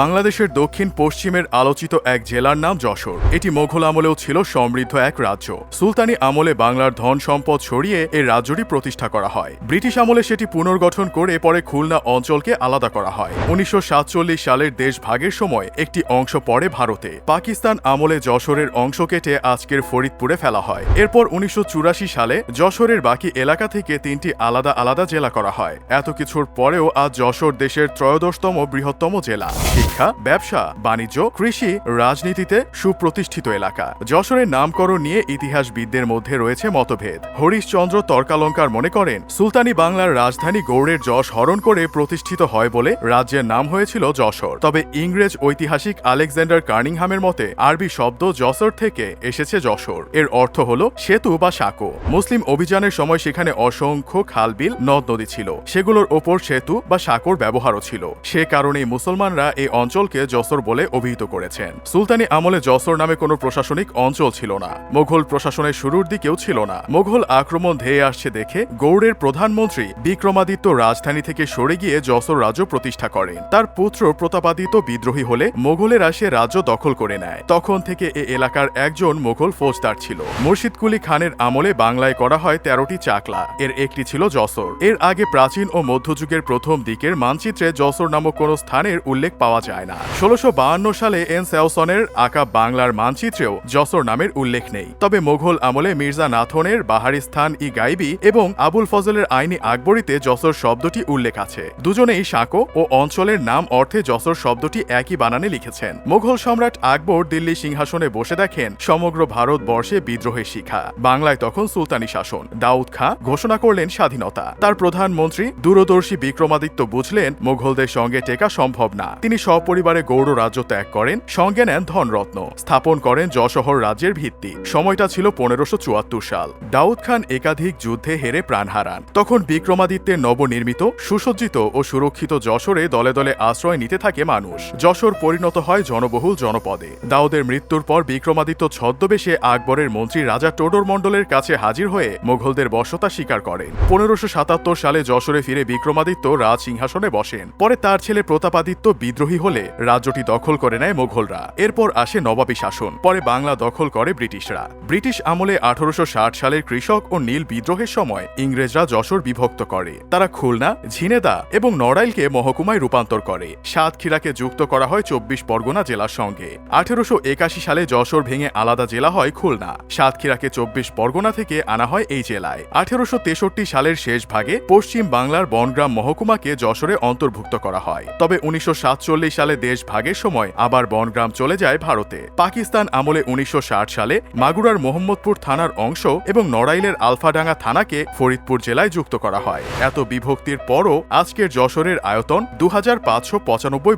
বাংলাদেশের দক্ষিণ পশ্চিমের আলোচিত এক জেলার নাম যশোর। এটি মোঘল আমলেও ছিল সমৃদ্ধ এক রাজ্য। সুলতানি আমলে বাংলার ধন সম্পদ ছড়িয়ে এই রাজ্যটি প্রতিষ্ঠা করা হয়। ব্রিটিশ আমলে সেটি পুনর্গঠন করে পরে খুলনা অঞ্চলকে আলাদা করা হয়। উনিশশো সাতচল্লিশ সালের দেশ ভাগের সময় একটি অংশ পড়ে ভারতে। পাকিস্তান আমলে যশোরের অংশ কেটে আজকের ফরিদপুরে ফেলা হয়। এরপর উনিশশো চুরাশি সালে যশোরের বাকি এলাকা থেকে তিনটি আলাদা আলাদা জেলা করা হয়। এত কিছুর পরেও আজ যশোর দেশের ত্রয়োদশতম বৃহত্তম জেলা। শিক্ষা, ব্যবসা, বাণিজ্য, কৃষি, রাজনীতিতে সুপ্রতিষ্ঠিত এলাকা। যশোরের নামকরণ নিয়ে ইতিহাসবিদদের মধ্যে রয়েছে মতভেদ। হরিশচন্দ্র তর্কালঙ্কার মনে করেন, সুলতানি বাংলার রাজধানী গৌড়ের যশ হরণ করে প্রতিষ্ঠিত হয় বলে রাজ্যের নাম হয়েছিল যশোর। তবে ইংরেজ ঐতিহাসিক আলেকজান্ডার কার্নিংহামের মতে, আরবি শব্দ যশোর থেকে এসেছে যশোর। এর অর্থ হল সেতু বা সাঁকো। মুসলিম অভিযানের সময় সেখানে অসংখ্য খালবিল নদ নদী ছিল। সেগুলোর ওপর সেতু বা সাঁকোর ব্যবহারও ছিল। সে কারণেই মুসলমানরা এই অঞ্চলকে যশোর বলে অভিহিত করেছেন। সুলতানি আমলে যশোর নামে কোনো প্রশাসনিক অঞ্চল ছিল না। মোঘল প্রশাসনের শুরুর দিকেও ছিল না। মোঘল আক্রমণ ধেয়ে আসছে দেখে গৌড়ের প্রধানমন্ত্রী বিক্রমাদিত্য রাজধানী থেকে সরে গিয়ে যশোর রাজ্য প্রতিষ্ঠা করেন। তার পুত্র প্রতাপাদিত্য বিদ্রোহী হলে মোঘলেরা সে রাজ্য দখল করে নেয়। তখন থেকে এ এলাকার একজন মোঘল ফৌজদার ছিল। মুর্শিদ কুলি খানের আমলে বাংলায় করা হয় তেরোটি চাকলা। এর একটি ছিল যশোর। এর আগে প্রাচীন ও মধ্যযুগের প্রথম দিকের মানচিত্রে যশোর নামক কোনো স্থানের উল্লেখ পাওয়া যায় না। ষোলোশো সালে এন সেওসনের আঁকা বাংলার মানচিত্রেও যশোর নামের উল্লেখ নেই। তবে মোঘল আমলে মির্জা নাথনের বাহারিস্তান ই গাইবি এবং আবুল ফজলের আইনি আকবরীতে যশোর শব্দটি উল্লেখ আছে। দুজনেই সাঁকো ও অঞ্চলের নাম অর্থে যশোর শব্দটি একই বানানে লিখেছেন। মোঘল সম্রাট আকবর দিল্লি সিংহাসনে বসে দেখেন সমগ্র ভারতবর্ষে বিদ্রোহের শিখা। বাংলায় তখন সুলতানি শাসন। দাউদ খাঁ ঘোষণা করলেন স্বাধীনতা। তার প্রধানমন্ত্রী দূরদর্শী বিক্রমাদিত্য বুঝলেন, মোঘলদের সঙ্গে টেকা সম্ভব না। তিনি সপরিবারে গৌড় রাজ্য ত্যাগ করেন, সঙ্গে নেন ধনরত্ন। স্থাপন করেন যশোহর রাজ্যের ভিত্তি। সময়টা ছিল পনেরোশো সাল। দাউদ খান একাধিক যুদ্ধে হেরে প্রাণ হারান। তখন বিক্রমাদিত্যের নবনির্মিত, সুসজ্জিত ও সুরক্ষিত যশোরে দলে দলে আশ্রয় নিতে থাকে মানুষ। যশোর পরিণত হয় জনবহুল জনপদে। দাউদের মৃত্যুর পর বিক্রমাদিত্য ছদ্মবেশে আকবরের মন্ত্রী রাজা টোডর মণ্ডলের কাছে হাজির হয়ে মোঘলদের বশতা স্বীকার করেন। পনেরোশো সাতাত্তর সালে যশোরে ফিরে বিক্রমাদিত্য রাজ সিংহাসনে বসেন। পরে তার ছেলে প্রতাপাদিত্য বিদ্রোহী হলে রাজ্যটি দখল করে নেয় মোঘলরা। এরপর আসে নবাবী শাসন, পরে বাংলা দখল করে ব্রিটিশরা। ব্রিটিশ আমলে আঠারোশো ষাট সালের কৃষক ও নীল বিদ্রোহের সময় ইংরেজরা যশোর বিভক্ত করে। তারা খুলনা, ঝিনেদা এবং নড়াইলকে মহকুমায় রূপান্তর করে। সাতক্ষীরাকে যুক্ত করা হয় চব্বিশ পরগনা জেলার সঙ্গে। আঠেরোশো একাশি সালে যশোর ভেঙে আলাদা জেলা হয় খুলনা। সাতক্ষীরাকে চব্বিশ পরগনা থেকে আনা হয় এই জেলায়। আঠেরোশো তেষট্টি সালের শেষ ভাগে পশ্চিম বাংলার বনগ্রাম মহকুমাকে যশোরে অন্তর্ভুক্ত করা হয়। তবে উনিশশো সাতচল্লিশ সালে দেশ ভাগের সময় আবার বনগ্রাম চলে যায় ভারতে। পাকিস্তান আমলে উনিশশো ষাট সালে মাগুরার মোহাম্মদপুর থানার অংশ এবং নড়াইলের আলফাডাঙ্গা থানাকে ফরিদপুর জেলায় যুক্ত করা হয়। এত বিভক্তির পরও আজকের যশোরের আয়তন দু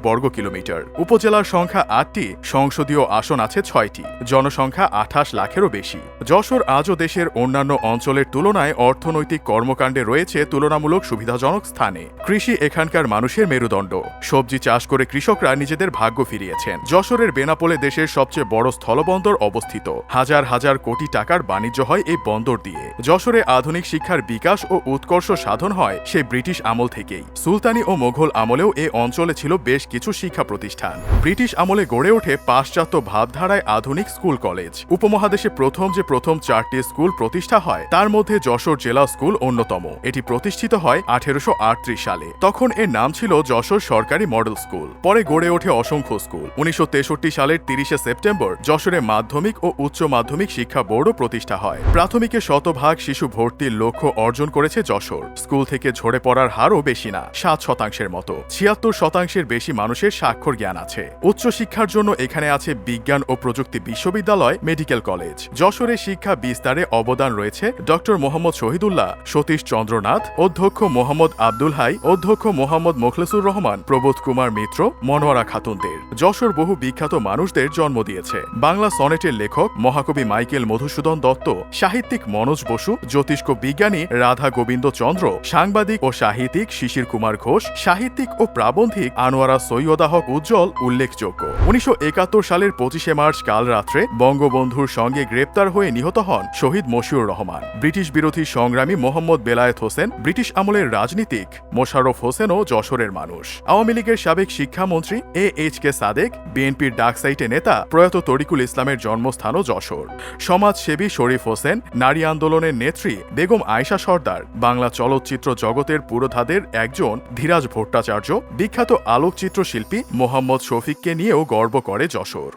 বর্গ কিলোমিটার। উপজেলার সংখ্যা আটটি, সংসদীয় আসন আছে ছয়টি, জনসংখ্যা আঠাশ লাখেরও বেশি। যশোর আজও দেশের অন্যান্য অঞ্চলের তুলনায় অর্থনৈতিক কর্মকাণ্ডে রয়েছে তুলনামূলক সুবিধাজনক স্থানে। কৃষি এখানকার মানুষের মেরুদণ্ড। সবজি চাষ করে কৃষকরা নিজেদের ভাগ্য ফিরিয়েছেন। যশোরের বেনাপোলে দেশের সবচেয়ে বড় স্থলবন্দর অবস্থিত। হাজার হাজার কোটি টাকার বাণিজ্য হয় এই বন্দর দিয়ে। যশোরে আধুনিক শিক্ষার বিকাশ ও উৎকর্ষ সাধন হয় সেই ব্রিটিশ আমল থেকেই। সুলতানি ও মোঘল আমলেও এ অঞ্চলে ছিল বেশ কিছু শিক্ষা প্রতিষ্ঠান। ব্রিটিশ আমলে গড়ে ওঠে পাশ্চাত্য ভাবধারায় আধুনিক স্কুল কলেজ। উপমহাদেশে প্রথম যে প্রথম চারটি স্কুল প্রতিষ্ঠা হয়, তার মধ্যে যশোর জেলা স্কুল অন্যতম। এটি প্রতিষ্ঠিত হয় আঠেরোশো আটত্রিশ সালে। তখন এর নাম ছিল যশোর সরকারি মডেল স্কুল। পরে গড়ে ওঠে অসংখ্য স্কুল। উনিশশো তেষট্টি সালের তিরিশে সেপ্টেম্বর যশোরে মাধ্যমিক ও উচ্চ মাধ্যমিক শিক্ষা বোর্ডও প্রতিষ্ঠা হয়। প্রাথমিকে শতভাগ শিশু ভর্তির লক্ষ্য অর্জন করেছে যশোর। স্কুল থেকে ঝরে পড়ার হারও বেশি না, সাত শতাংশের মতো। ছিয়াত্তর শতাংশের বেশি মানুষের স্বাক্ষর জ্ঞান আছে। উচ্চশিক্ষার জন্য এখানে আছে বিজ্ঞান ও প্রযুক্তি বিশ্ববিদ্যালয়, মেডিকেল কলেজ। যশোরে শিক্ষা বিস্তারে অবদান রয়েছে ডক্টর মোহাম্মদ শহীদুল্লাহ, সতীশ চন্দ্রনাথ, অধ্যক্ষ মোহাম্মদ আব্দুল হাই, অধ্যক্ষ মোহাম্মদ মোখলেসুর রহমান, প্রবোধ কুমার মিত্র মনোয়ারা খাতুনদের। যশোর বহু বিখ্যাত মানুষদের জন্ম দিয়েছে। বাংলা সনেটের লেখক মহাকবি মাইকেল মধুসূদন দত্ত, সাহিত্যিক মনোজ বসু, জ্যোতিষ্ক বিজ্ঞানী রাধা গোবিন্দ চন্দ্র, সাংবাদিক ও সাহিত্যিক শিশির কুমার ঘোষ, সাহিত্যিক ও প্রাবন্ধিক আনোয়ারা সৈয়দা হক উজ্জ্বল উল্লেখযোগ্য। উনিশশো একাত্তর সালের পঁচিশে মার্চ কাল রাত্রে বঙ্গবন্ধুর সঙ্গে গ্রেপ্তার হয়ে নিহত হন শহীদ মশিউর রহমান। ব্রিটিশ বিরোধী সংগ্রামী মোহাম্মদ বেলায়েত হোসেন, ব্রিটিশ আমলের রাজনীতিক মোশাররফ হোসেনও যশোরের মানুষ। আওয়ামী লীগের সাবেক শিক্ষা শিক্ষামন্ত্রী এ এইচ কে সাদেক, বিএনপির ডাকসাইটে নেতা প্রয়াত তরিকুল ইসলামের জন্মস্থানও যশোর। সমাজসেবী শরীফ হোসেন, নারী আন্দোলনের নেত্রী বেগম আয়শা সর্দার, বাংলা চলচ্চিত্র জগতের পুরোধাদের একজন ধীরাজ ভট্টাচার্য, বিখ্যাত আলোকচিত্র শিল্পী মোহাম্মদ শফিককে নিয়েও গর্ব করে যশোর।